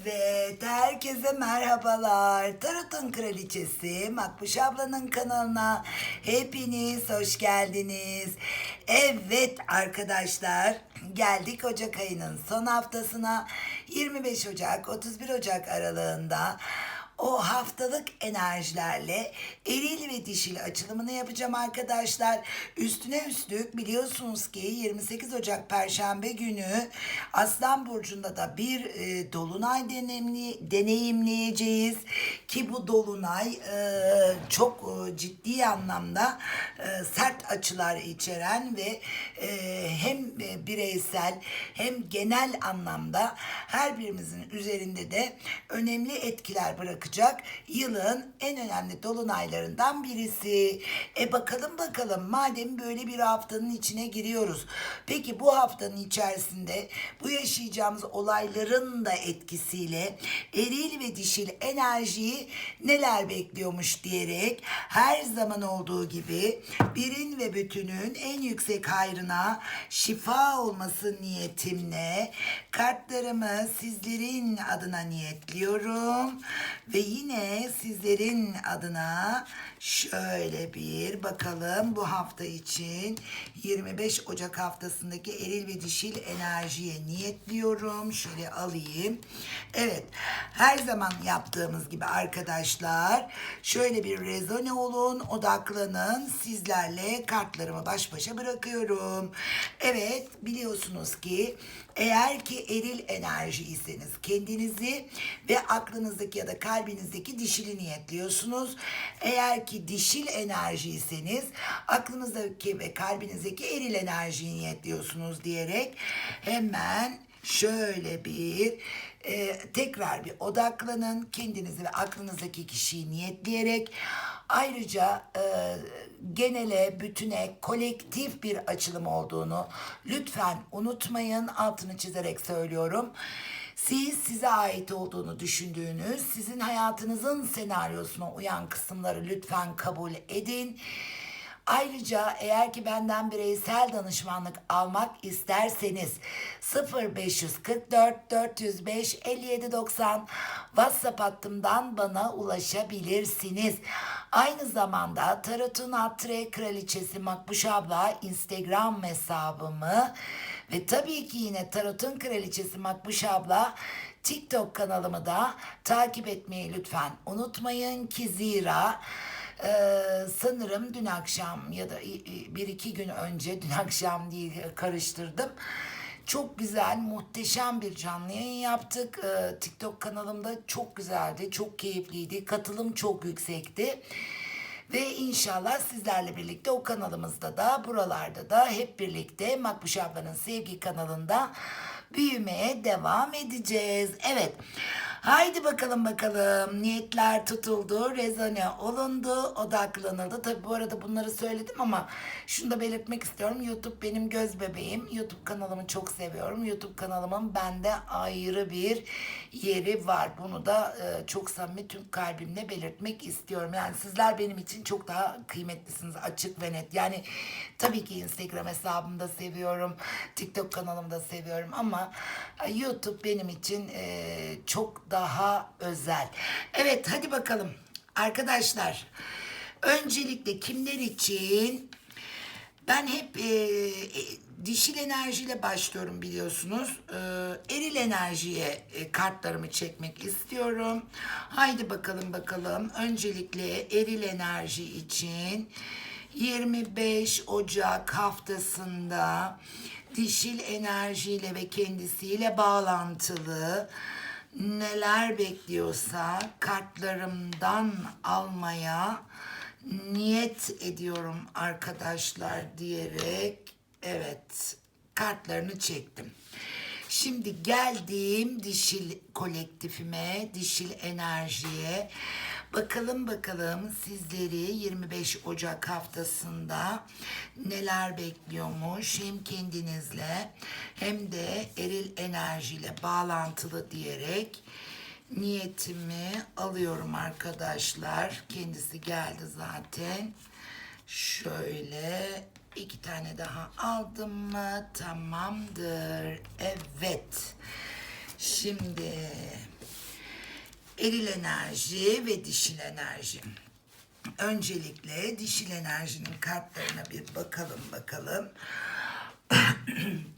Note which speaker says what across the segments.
Speaker 1: Evet, herkese merhabalar. Tarot'un kraliçesi Makbuş ablanın kanalına hepiniz hoş geldiniz. Evet arkadaşlar, geldik Ocak ayının son haftasına. 25 Ocak 31 Ocak aralığında o haftalık enerjilerle eril ve dişil açılımını yapacağım arkadaşlar. Üstüne üstlük biliyorsunuz ki 28 Ocak Perşembe günü Aslan Burcu'nda da bir e, dolunay deneyimli, deneyimleyeceğiz. Ki bu dolunay e, çok e, ciddi anlamda e, sert açılar içeren ve e, hem e, bireysel hem genel anlamda her birimizin üzerinde de önemli etkiler bırakacak yılın en önemli dolunaylarından birisi. E bakalım bakalım madem böyle bir haftanın içine giriyoruz. Peki bu haftanın içerisinde bu yaşayacağımız olayların da etkisiyle eril ve dişil enerjiyi neler bekliyormuş diyerek her zaman olduğu gibi birin ve bütünün en yüksek hayrına şifa olması niyetimle kartlarımı sizlerin adına niyetliyorum ve yine sizlerin adına şöyle bir bakalım bu hafta için 25 Ocak haftasındaki eril ve dişil enerjiye niyetliyorum. Şöyle alayım. Evet her zaman yaptığımız gibi arkadaşlar şöyle bir rezone olun odaklanın sizlerle kartlarımı baş başa bırakıyorum. Evet biliyorsunuz ki eğer ki eril enerjiyseniz kendinizi ve aklınızdaki ya da kalbinizdeki dişili niyetliyorsunuz. Eğer ki dişil enerjiyseniz aklınızdaki ve kalbinizdeki eril enerjiyi niyetliyorsunuz diyerek hemen şöyle bir e, tekrar bir odaklanın kendinizi ve aklınızdaki kişiyi niyetleyerek ayrıca e, genele, bütüne, kolektif bir açılım olduğunu lütfen unutmayın. Altını çizerek söylüyorum. Siz size ait olduğunu düşündüğünüz, sizin hayatınızın senaryosuna uyan kısımları lütfen kabul edin. Ayrıca eğer ki benden bireysel danışmanlık almak isterseniz 0544 405 5790 WhatsApp hattımdan bana ulaşabilirsiniz. Aynı zamanda Tarot'un Atre Kraliçesi Makbuş abla Instagram hesabımı ve tabii ki yine Tarot'un Kraliçesi Makbuş abla TikTok kanalımı da takip etmeyi lütfen unutmayın ki zira ee, sanırım dün akşam ya da bir iki gün önce dün akşam değil karıştırdım. Çok güzel, muhteşem bir canlı yayın yaptık. Ee, TikTok kanalımda çok güzeldi, çok keyifliydi. Katılım çok yüksekti. Ve inşallah sizlerle birlikte o kanalımızda da buralarda da hep birlikte Makbuş ablanın sevgi kanalında büyümeye devam edeceğiz. Evet. Haydi bakalım bakalım. Niyetler tutuldu, rezone olundu, odaklanıldı. Tabi bu arada bunları söyledim ama şunu da belirtmek istiyorum. YouTube benim göz bebeğim. YouTube kanalımı çok seviyorum. YouTube kanalımın bende ayrı bir yeri var. Bunu da e, çok samimi tüm kalbimle belirtmek istiyorum. Yani sizler benim için çok daha kıymetlisiniz. Açık ve net. Yani tabii ki Instagram hesabımda seviyorum. TikTok kanalımda seviyorum ama e, YouTube benim için e, çok daha özel. Evet hadi bakalım arkadaşlar. Öncelikle kimler için ben hep e, e, dişil enerjiyle başlıyorum biliyorsunuz. E, eril enerjiye e, kartlarımı çekmek istiyorum. Haydi bakalım bakalım. Öncelikle eril enerji için 25 Ocak haftasında dişil enerjiyle ve kendisiyle bağlantılı neler bekliyorsa kartlarımdan almaya niyet ediyorum arkadaşlar diyerek evet kartlarını çektim. Şimdi geldiğim dişil kolektifime, dişil enerjiye. Bakalım bakalım sizleri 25 Ocak haftasında neler bekliyormuş hem kendinizle hem de eril enerjiyle bağlantılı diyerek niyetimi alıyorum arkadaşlar. Kendisi geldi zaten. Şöyle iki tane daha aldım mı? Tamamdır. Evet. Şimdi eril enerji ve dişil enerji. Öncelikle dişil enerjinin kartlarına bir bakalım bakalım.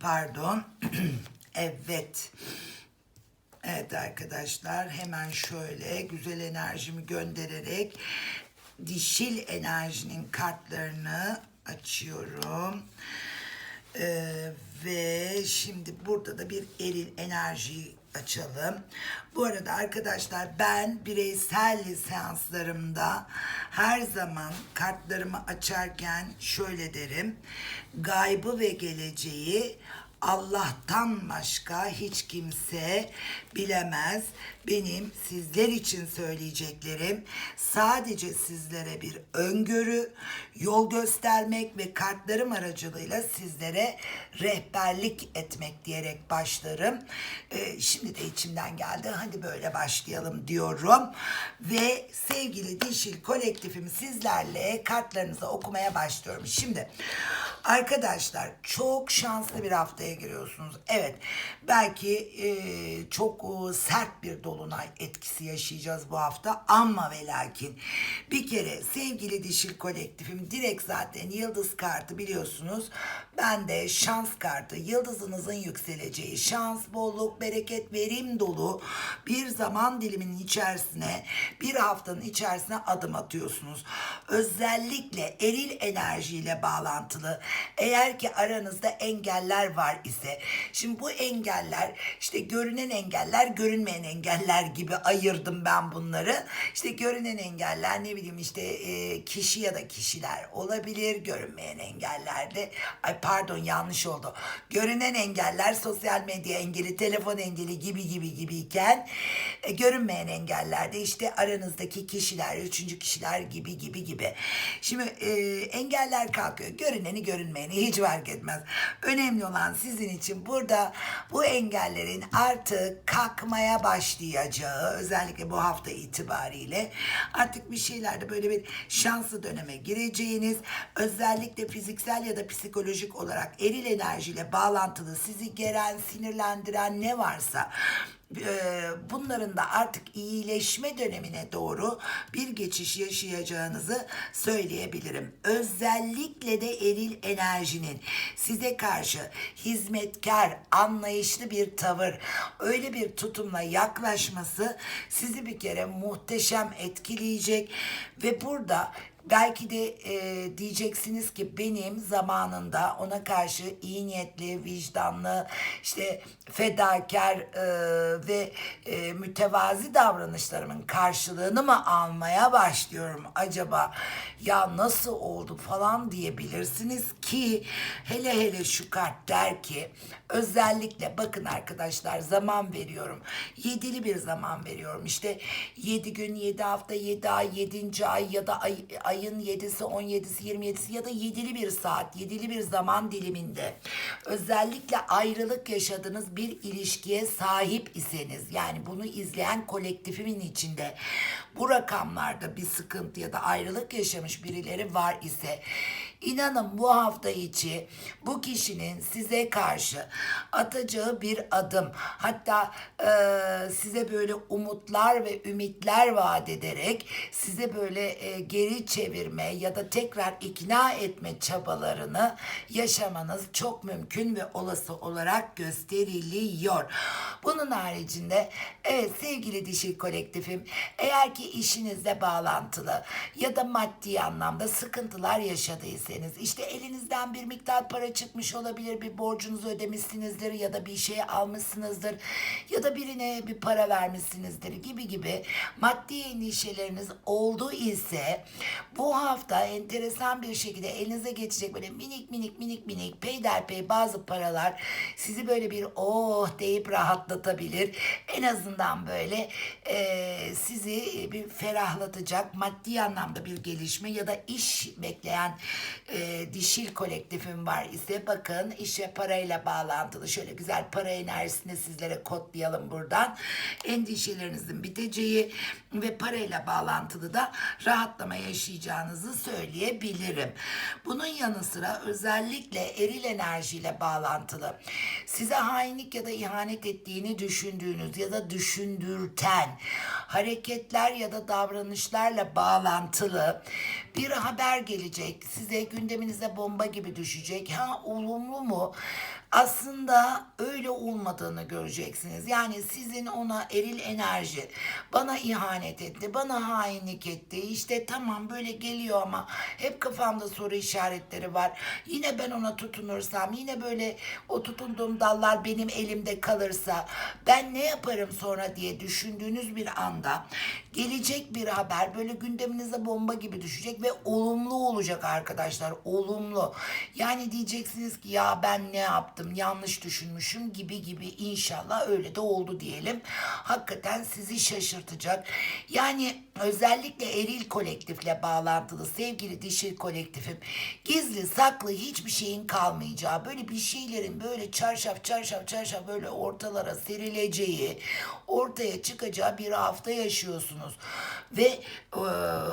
Speaker 1: Pardon. evet. Evet arkadaşlar hemen şöyle güzel enerjimi göndererek dişil enerjinin kartlarını açıyorum. Ee, ve şimdi burada da bir eril enerjiyi açalım. Bu arada arkadaşlar ben bireysel seanslarımda her zaman kartlarımı açarken şöyle derim. Gaybı ve geleceği Allah'tan başka hiç kimse bilemez. Benim sizler için söyleyeceklerim sadece sizlere bir öngörü, yol göstermek ve kartlarım aracılığıyla sizlere rehberlik etmek diyerek başlarım. Ee, şimdi de içimden geldi. Hadi böyle başlayalım diyorum. Ve sevgili Dişil kolektifim sizlerle kartlarınızı okumaya başlıyorum. Şimdi arkadaşlar çok şanslı bir haftaya giriyorsunuz. Evet belki e, çok e, sert bir dolunay etkisi yaşayacağız bu hafta ama ve lakin bir kere sevgili dişil kolektifim direkt zaten yıldız kartı biliyorsunuz. Ben de şans kartı yıldızınızın yükseleceği şans, bolluk, bereket, verim dolu bir zaman diliminin içerisine bir haftanın içerisine adım atıyorsunuz. Özellikle eril enerjiyle bağlantılı eğer ki aranızda engeller var ise şimdi bu engeller işte görünen engeller görünmeyen engeller gibi ayırdım ben bunları. İşte görünen engeller ne bileyim işte e, kişi ya da kişiler olabilir. Görünmeyen engeller de ay pardon yanlış oldu. Görünen engeller sosyal medya engeli, telefon engeli gibi gibi gibiyken e, görünmeyen engeller de işte aranızdaki kişiler, üçüncü kişiler gibi gibi gibi. Şimdi e, engeller kalkıyor. Görüneni görünmeyeni hiç fark etmez. Önemli olan sizin için burada bu engellerin artık kalkmaya başlayacağı özellikle bu hafta itibariyle artık bir şeylerde böyle bir şanslı döneme gireceğiniz özellikle fiziksel ya da psikolojik olarak eril enerjiyle bağlantılı sizi geren, sinirlendiren ne varsa bunların da artık iyileşme dönemine doğru bir geçiş yaşayacağınızı söyleyebilirim. Özellikle de eril enerjinin size karşı hizmetkar, anlayışlı bir tavır, öyle bir tutumla yaklaşması sizi bir kere muhteşem etkileyecek ve burada Belki de e, diyeceksiniz ki benim zamanında ona karşı iyi niyetli, vicdanlı, işte fedakar e, ve e, mütevazi davranışlarımın karşılığını mı almaya başlıyorum acaba? Ya nasıl oldu falan diyebilirsiniz ki hele hele şu kart der ki özellikle bakın arkadaşlar zaman veriyorum. Yedili bir zaman veriyorum. İşte yedi gün, yedi hafta, yedi ay, yedinci ay ya da ay, ayın 7'si, 17'si, 27'si ya da 7'li bir saat, 7'li bir zaman diliminde özellikle ayrılık yaşadığınız bir ilişkiye sahip iseniz yani bunu izleyen kolektifimin içinde bu rakamlarda bir sıkıntı ya da ayrılık yaşamış birileri var ise inanın bu hafta içi bu kişinin size karşı atacağı bir adım hatta e, size böyle umutlar ve ümitler vaat ederek size böyle e, geri çevirme ya da tekrar ikna etme çabalarını yaşamanız çok mümkün ve olası olarak gösteriliyor. Bunun haricinde evet sevgili dişil kolektifim eğer ki işinizle bağlantılı ya da maddi anlamda sıkıntılar yaşadıysanız işte elinizden bir miktar para çıkmış olabilir. Bir borcunuzu ödemişsinizdir ya da bir şey almışsınızdır ya da birine bir para vermişsinizdir gibi gibi maddi endişeleriniz oldu ise bu hafta enteresan bir şekilde elinize geçecek böyle minik minik minik minik peyderpey bazı paralar sizi böyle bir oh! deyip rahatlatabilir. En azından böyle e, sizi bir ferahlatacak maddi anlamda bir gelişme ya da iş bekleyen e, dişil kolektifim var ise bakın işe parayla bağlantılı şöyle güzel para enerjisini sizlere kodlayalım buradan. Endişelerinizin biteceği ve parayla bağlantılı da rahatlama yaşayacağınızı söyleyebilirim. Bunun yanı sıra özellikle eril enerjiyle bağlantılı size hainlik ya da ihanet ettiğini düşündüğünüz ya da düşündürten hareketler ya da davranışlarla bağlantılı bir haber gelecek. Size gündeminize bomba gibi düşecek. Ha olumlu mu? Aslında öyle olmadığını göreceksiniz. Yani sizin ona eril enerji bana ihanet etti, bana hainlik etti. İşte tamam böyle geliyor ama hep kafamda soru işaretleri var. Yine ben ona tutunursam, yine böyle o tutunduğum dallar benim elimde kalırsa ben ne yaparım sonra diye düşündüğünüz bir anda gelecek bir haber böyle gündeminize bomba gibi düşecek ve olumlu olacak arkadaşlar. Olumlu. Yani diyeceksiniz ki ya ben ne yaptım? Yanlış düşünmüşüm gibi gibi inşallah öyle de oldu diyelim. Hakikaten sizi şaşırtacak. Yani özellikle eril kolektifle bağlantılı sevgili dişil kolektifim gizli saklı hiçbir şeyin kalmayacağı böyle bir şeylerin böyle çarşaf çarşaf çarşaf böyle ortalara serileceği ortaya çıkacağı bir hafta yaşıyorsunuz ve e,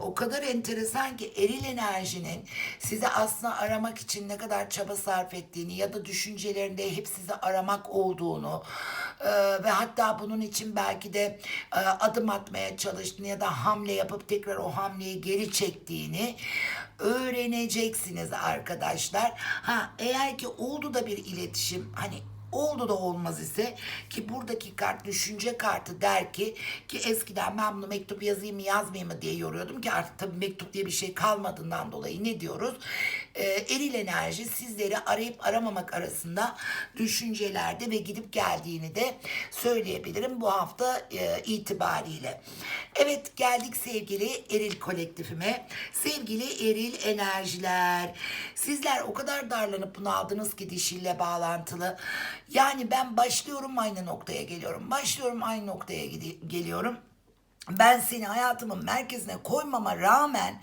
Speaker 1: o kadar enteresan ki eril enerjinin sizi aslında aramak için ne kadar çaba sarf ettiğini ya da düşüncelerinde hep sizi aramak olduğunu e, ve hatta bunun için belki de e, adım atmaya çalıştığını ya da hamle yapıp tekrar o hamleyi geri çektiğini öğreneceksiniz arkadaşlar. Ha eğer ki oldu da bir iletişim hani oldu da olmaz ise ki buradaki kart düşünce kartı der ki ki eskiden ben bunu mektup yazayım mı yazmayayım mı diye yoruyordum ki artık tabii mektup diye bir şey kalmadığından dolayı ne diyoruz? Ee, eril enerji sizleri arayıp aramamak arasında düşüncelerde ve gidip geldiğini de söyleyebilirim bu hafta e, itibariyle. Evet geldik sevgili eril kolektifime. Sevgili eril enerjiler. Sizler o kadar darlanıp bunaldınız ki dişille bağlantılı. Yani ben başlıyorum aynı noktaya geliyorum. Başlıyorum aynı noktaya geliyorum. Ben seni hayatımın merkezine koymama rağmen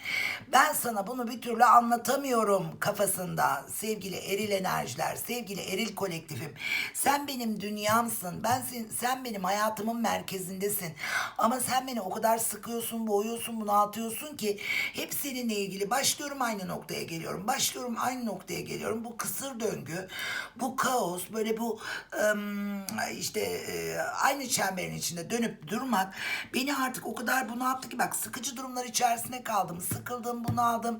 Speaker 1: ben sana bunu bir türlü anlatamıyorum kafasında sevgili eril enerjiler, sevgili eril kolektifim. Sen benim dünyamsın. Ben sen, sen benim hayatımın merkezindesin. Ama sen beni o kadar sıkıyorsun, boğuyorsun, bunaltıyorsun ki hep seninle ilgili başlıyorum aynı noktaya geliyorum. Başlıyorum aynı noktaya geliyorum. Bu kısır döngü, bu kaos, böyle bu işte e, aynı çemberin içinde dönüp durmak beni artık o kadar bunalttı ki bak sıkıcı durumlar içerisine kaldım. Sıkıldım, bunaldım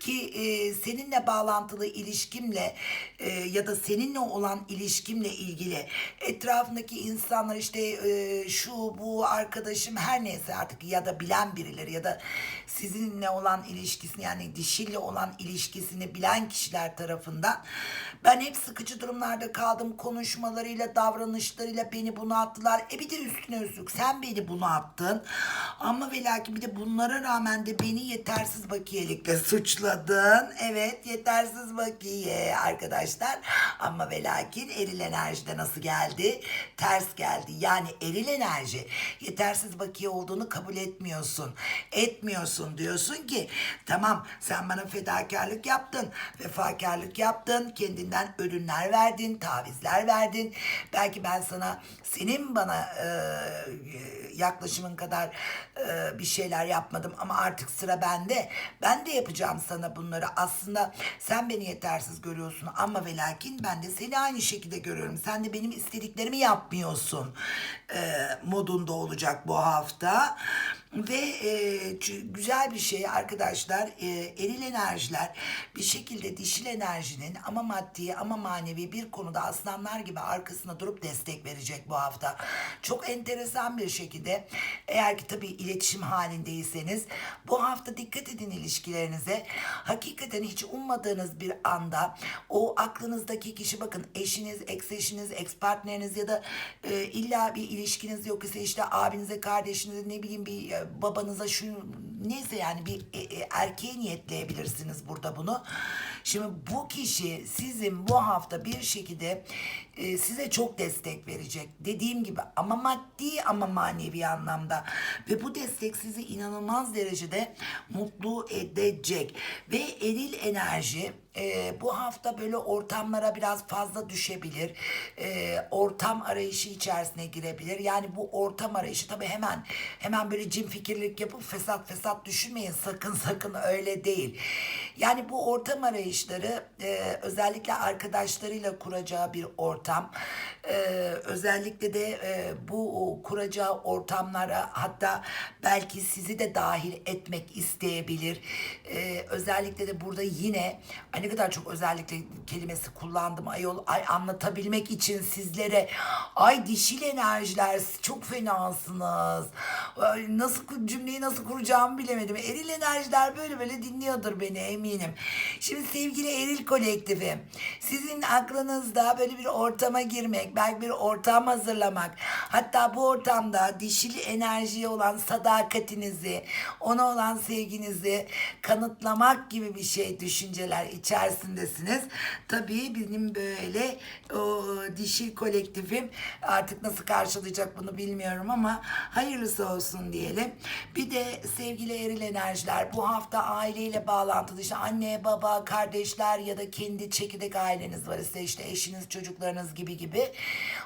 Speaker 1: ki e, seninle bağlantılı ilişkimle e, ya da seninle olan ilişkimle ilgili etrafındaki insanlar işte e, şu bu arkadaşım her neyse artık ya da bilen birileri ya da sizinle olan ilişkisini yani dişiyle olan ilişkisini bilen kişiler tarafından ben hep sıkıcı durumlarda kaldım. Konuşmalarıyla, davranışlarıyla beni bunalttılar. E bir de üstüne üstlük sen beni bunalttın. Ama ve lakin bir de bunlara rağmen de beni yetersiz bakiyelikle suçladın. Evet yetersiz bakiye arkadaşlar. Ama ve lakin eril enerjide nasıl geldi? Ters geldi. Yani eril enerji yetersiz bakiye olduğunu kabul etmiyorsun. Etmiyorsun diyorsun ki tamam sen bana fedakarlık yaptın. Vefakarlık yaptın. Kendinden ödünler verdin. Tavizler verdin. Belki ben sana senin bana e, yaklaşımın kadar e, bir şeyler yapmadım ama artık sıra bende. Ben de yapacağım sana bunları. Aslında sen beni yetersiz görüyorsun ama ve lakin ben de seni aynı şekilde görüyorum. Sen de benim istediklerimi yapmıyorsun e, modunda olacak bu hafta. Ve e, güzel bir şey arkadaşlar e, eril enerjiler bir şekilde dişil enerjinin ama maddi ama manevi bir konuda aslanlar gibi arkasına durup destek verecek bu hafta. Çok enteresan bir şekilde eğer ki tabii iletişim halindeyseniz bu hafta dikkat edin ilişkilerinize. Hakikaten hiç ummadığınız bir anda o aklınızdaki kişi bakın eşiniz, ex eşiniz, ex partneriniz ya da e, illa bir ilişkiniz yok ise işte abinize, kardeşinize ne bileyim bir e, babanıza şu neyse yani bir e, e, erkeğe niyetleyebilirsiniz burada bunu. Şimdi bu kişi sizin bu hafta bir şekilde e, size çok destek verecek. Dediğim gibi ama maddi ama manevi anlamda ve bu destek sizi inanılmaz derecede mutlu edecek ve eril enerji e, bu hafta böyle ortamlara biraz fazla düşebilir. E, ortam arayışı içerisine girebilir. Yani bu ortam arayışı tabii hemen hemen böyle cin fikirlik yapıp fesat fesat düşünmeyin sakın sakın öyle değil. Yani bu ortam arayışları e, özellikle arkadaşlarıyla kuracağı bir ortam. E, özellikle de e, bu kuracağı ortamlara hatta belki sizi de dahil etmek isteyebilir. E, özellikle de burada yine ay ne kadar çok özellikle kelimesi kullandım ayol ay anlatabilmek için sizlere ay dişil enerjiler çok fenasınız. Ay, nasıl cümleyi nasıl kuracağımı bilemedim. Eril enerjiler böyle böyle dinliyordur beni eminim. Şimdi sevgili Eril kolektifi sizin aklınızda böyle bir ortama girmek, belki bir ortam hazırlamak, hatta bu ortamda dişil enerjiye olan sadakatinizi, ona olan sevginizi kanıtlamak gibi bir şey düşünceler içerisindesiniz. Tabii benim böyle o dişil kolektifim artık nasıl karşılayacak bunu bilmiyorum ama hayırlısı olsun diyelim. Bir de sevgili eril enerjiler bu hafta aileyle bağlantılı işte anne, baba, kardeşler ya da kendi çekirdek aileniz var ise işte eşiniz, çocuklarınız gibi gibi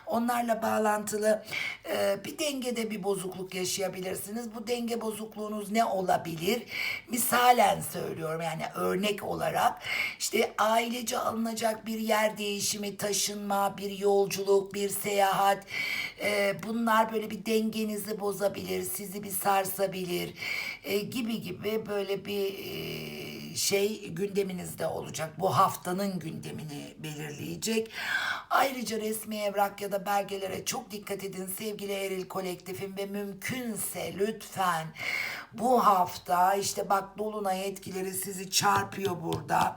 Speaker 1: onlarla bağlantılı e, bir dengede bir bozukluk yaşayabilirsiniz. Bu denge bozukluğunuz ne olabilir? Misalen söylüyorum yani örnek olarak işte ailece alınacak bir yer değişimi, taşınma, bir yolculuk, bir seyahat e, bunlar böyle bir dengenizi bozabilir, sizi bir sarsabilir e, gibi gibi böyle bir e, şey gündeminizde olacak. Bu haftanın gündemini belirleyecek. Ayrıca resmi evrak ya da belgelere çok dikkat edin sevgili Eril kolektifim ve mümkünse lütfen bu hafta işte bak dolunay etkileri sizi çarpıyor burada.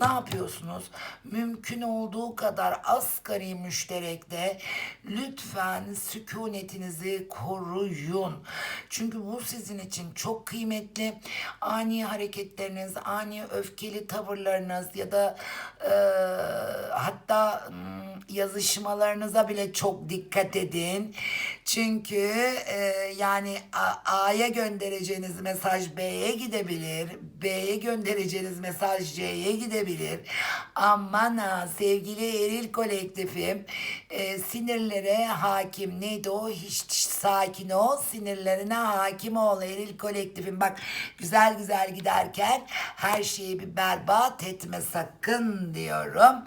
Speaker 1: Ne yapıyorsunuz? Mümkün olduğu kadar asgari müşterekte lütfen sükunetinizi koruyun. Çünkü bu sizin için çok kıymetli. Ani hareketleriniz, ani öfkeli tavırlarınız ya da e, hatta hmm, yazışmalarınıza bile çok dikkat edin. Çünkü e, yani A'ya göndereceğiniz mesaj B'ye gidebilir. B'ye göndereceğiniz mesaj C'ye gidebilir. Aman ha sevgili eril kolektifim e, sinirlere hakim neydi o hiç sakin ol sinirlerine hakim ol eril kolektifim bak güzel güzel giderken her şeyi bir berbat etme sakın diyorum.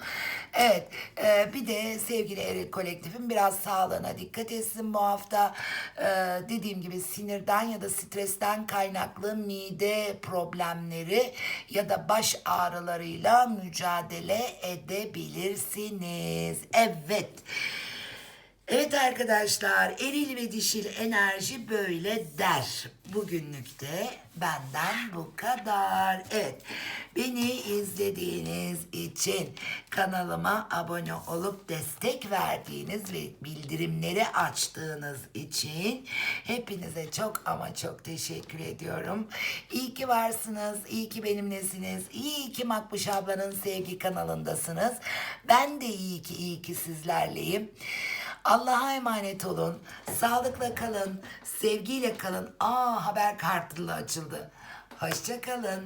Speaker 1: Evet e, bir de sevgili eril kolektifim biraz sağlığına dikkat etsin bu hafta. E, dediğim gibi sinirden ya da stresten kaynaklı mide problemleri ya da baş ağrılarıyla mücadele edebilirsiniz. Evet. Evet arkadaşlar eril ve dişil enerji böyle der. Bugünlük de benden bu kadar. Evet beni izlediğiniz için kanalıma abone olup destek verdiğiniz ve bildirimleri açtığınız için hepinize çok ama çok teşekkür ediyorum. İyi ki varsınız, iyi ki benimlesiniz, iyi ki Makbuş ablanın sevgi kanalındasınız. Ben de iyi ki iyi ki sizlerleyim. Allah'a emanet olun. Sağlıkla kalın. Sevgiyle kalın. Aa haber kartıyla açıldı. Hoşça kalın.